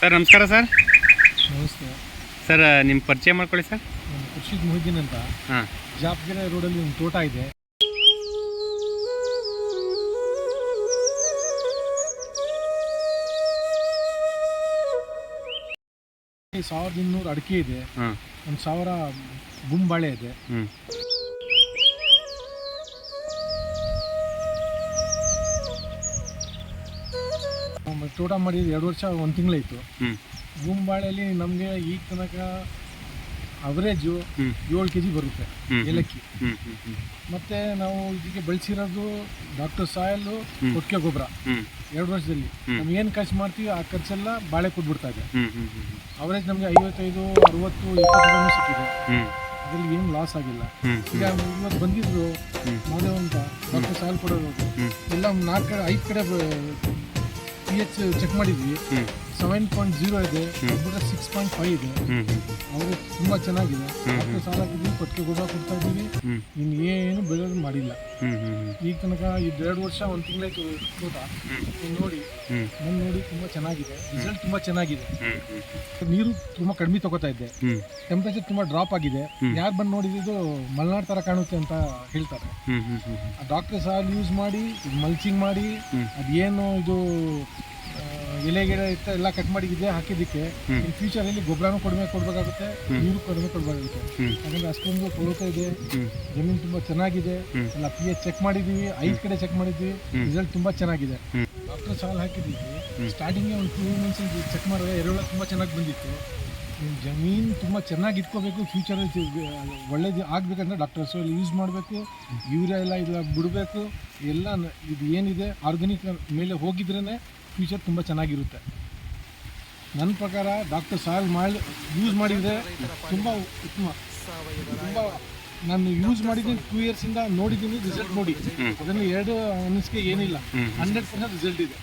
Sir ನಮಸ್ಕಾರ sir. ನಮಸ್ತೆ. Sir ನಿಮ್ಮ ಪರಿಚಯ ಮಾಡ್ಕೊಳ್ಳಿ ಸರ್. ನಾನು ಖುರ್ಷಿದ್ ಮೊಹಿದ್ದೀನ್ ಅಂತ. ಹಾಂ. ಜಾಪ್ಗೆರೆ ರೋಡಲ್ಲಿ ಒಂದು ತೋಟ ಇದೆ. ಸಾವಿರದ ಇನ್ನೂರು ಅಡಿಕೆ ಇದೆ. ಹಾಂ. ಒಂದು ಸಾವಿರ ಗುಂಬಾಳೆ ಇದೆ. ಹ್ಞೂ ತೋಟ ಮಾಡಿ ಎರಡು ವರ್ಷ ಒಂದು ತಿಂಗಳಾಯಿತು. ಗುಂಬಾಳೆಯಲ್ಲಿ ನಮಗೆ ಈ ತನಕ ಅವರೇಜು ಏಳು ಕೆ ಜಿ ಬರುತ್ತೆ. ಏಲಕ್ಕಿ. ಮತ್ತೆ ನಾವು ಇದಕ್ಕೆ ಬಳಸಿರೋದು ಡಾಕ್ಟರ್ ಸಾಯಲ್ಲು ಹ್ಮ್. ಕೊಟ್ಟಿಗೆ ಗೊಬ್ಬರ. ಎರಡು ವರ್ಷದಲ್ಲಿ. ನಮ್ಗೆ ನಾವು ಏನು ಖರ್ಚು ಮಾಡ್ತೀವಿ ಆ ಖರ್ಚೆಲ್ಲ ಬಾಳೆ ಕೊಟ್ಬಿಡ್ತಾ ಇದೆ. ಅವರೇಜ್ ನಮಗೆ ಐವತ್ತೈದು ಅರವತ್ತು ಎಪ್ಪತ್ತು ಗ್ರಾಮ್ ಸಿಕ್ಕಿದೆ ಅದರಲ್ಲಿ ಏನು ಲಾಸ್ ಆಗಿಲ್ಲ. ಈಗ ಇವತ್ತು ಬಂದಿದ್ರು. ಮಾದೇವ್ ಅಂತ ಡಾಕ್ಟರ್ ಸಾಯಲ್ ಕೊಡೋದು. ಎಲ್ಲ ನಾಲ್ಕು ಕಡೆ ಐದು ಕಡೆ ಪಿ ಎಚ್ ಚೆಕ್ ಮಾಡಿದ್ವಿ. ಸೆವೆನ್ ಪಾಯಿಂಟ್ ಜೀರೋ ಇದೆ ಕಂಪ್ಯೂಟರ್ ಸಿಕ್ಸ್ ಪಾಯಿಂಟ್ ಫೈವ್ ಇದೆ. ಅವರು ತುಂಬ ಚೆನ್ನಾಗಿದೆ. ಡಾಕ್ಟರ್ ಸಾಲ ಹಾಕಿದ್ವಿ ಕೊಟ್ಟಿಗೆ ಗೊಬ್ಬರ ಕೊಡ್ತಾ ಇದ್ದೀವಿ. ಇನ್ನು ಏನು ಬೆಳೆಯೋದು ಮಾಡಿಲ್ಲ. ಈಗ ತನಕ ಇದು ಎರಡು ವರ್ಷ ಒಂದು ತಿಂಗಳಾಯ್ತು ಕೂಡ ನೋಡಿ ಮುಂದೆ ಬಂದು ನೋಡಿ ತುಂಬ ಚೆನ್ನಾಗಿದೆ. ರಿಸಲ್ಟ್ ತುಂಬ ಚೆನ್ನಾಗಿದೆ. ನೀರು ತುಂಬ ಕಡಿಮೆ ತಗೋತಾ ಇದ್ದೆ. ಟೆಂಪರೇಚರ್ ತುಂಬ ಡ್ರಾಪ್ ಆಗಿದೆ. ಯಾರು ಬಂದು ನೋಡಿದ್ದು ಮಲೆನಾಡು ಥರ ಕಾಣುತ್ತೆ ಅಂತ ಹೇಳ್ತಾರೆ. ಡಾಕ್ಟರ್ ಸಾಲ್ ಯೂಸ್ ಮಾಡಿ ಮಲ್ಚಿಂಗ್ ಮಾಡಿ. ಅದೇನು ಇದು ಎಲೆ ಗಿಡ ಇತ್ತು ಎಲ್ಲ ಕಟ್ ಮಾಡಿ ಇದೆ ಹಾಕಿದ್ದಕ್ಕೆ ಇನ್ ಫ್ಯೂಚರಲ್ಲಿ ಗೊಬ್ಬರನೂ ಕಡಿಮೆ ಕೊಡಬೇಕಾಗುತ್ತೆ ನೀರು ಕಡಿಮೆ ಕೊಡಬೇಕಾಗುತ್ತೆ. ಯಾಕಂದ್ರೆ ಅಷ್ಟೊಂದು ಕೊರತೆ ಇದೆ. ಜಮೀನು ತುಂಬ ಚೆನ್ನಾಗಿದೆ. ಎಲ್ಲ ಪಿ ಎಚ್ ಚೆಕ್ ಮಾಡಿದ್ದೀವಿ. ಐದು ಕಡೆ ಚೆಕ್ ಮಾಡಿದ್ವಿ ರಿಸಲ್ಟ್ ತುಂಬ ಚೆನ್ನಾಗಿದೆ. ಡಾಕ್ಟರ್ ಸಾಲ್ ಹಾಕಿದ್ದೀವಿ. ಸ್ಟಾರ್ಟಿಂಗ್ ಸ್ಟಾರ್ಟಿಂಗ್ಗೆ ಒಂದು ಟೂ ಮಂತ್ಸ್ ಚೆಕ್ ಮಾಡಿದ್ರೆ ಎರೆಹುಳ ತುಂಬ ಚೆನ್ನಾಗಿ ಬಂದಿತ್ತು. ಜಮೀನು ತುಂಬ ಚೆನ್ನಾಗಿ ಇಟ್ಕೋಬೇಕು. ಫ್ಯೂಚರ್ ಒಳ್ಳೇದು ಆಗಬೇಕಂದ್ರೆ ಡಾಕ್ಟರ್ ಎಲ್ಲ ಯೂಸ್ ಮಾಡಬೇಕು. ಯೂರಿಯಾ ಎಲ್ಲ ಇಲ್ಲ ಬಿಡಬೇಕು. ಎಲ್ಲ ಇದು ಏನಿದೆ ಆರ್ಗ್ಯಾನಿಕ್ ಮೇಲೆ ಹೋಗಿದ್ರೇ ಫ್ಯೂಚರ್ ತುಂಬ ಚೆನ್ನಾಗಿರುತ್ತೆ. ನನ್ನ ಪ್ರಕಾರ ಡಾಕ್ಟರ್ ಸಾಲ್ ಮಾಡಿ ಯೂಸ್ ಮಾಡಿದರೆ ತುಂಬ ಉತ್ತಮ. ತುಂಬ ನಾನು ಯೂಸ್ ಮಾಡಿದ್ದೀನಿ ಟೂ ಇಯರ್ಸಿಂದ ನೋಡಿದ್ದೀನಿ ರಿಸಲ್ಟ್ ನೋಡಿ. ಅದನ್ನು ಎರಡು ಅನಿಸಿಕೆ ಏನಿಲ್ಲ. ಹಂಡ್ರೆಡ್ ಪರ್ಸೆಂಟ್ ರಿಸಲ್ಟ್ ಇದೆ.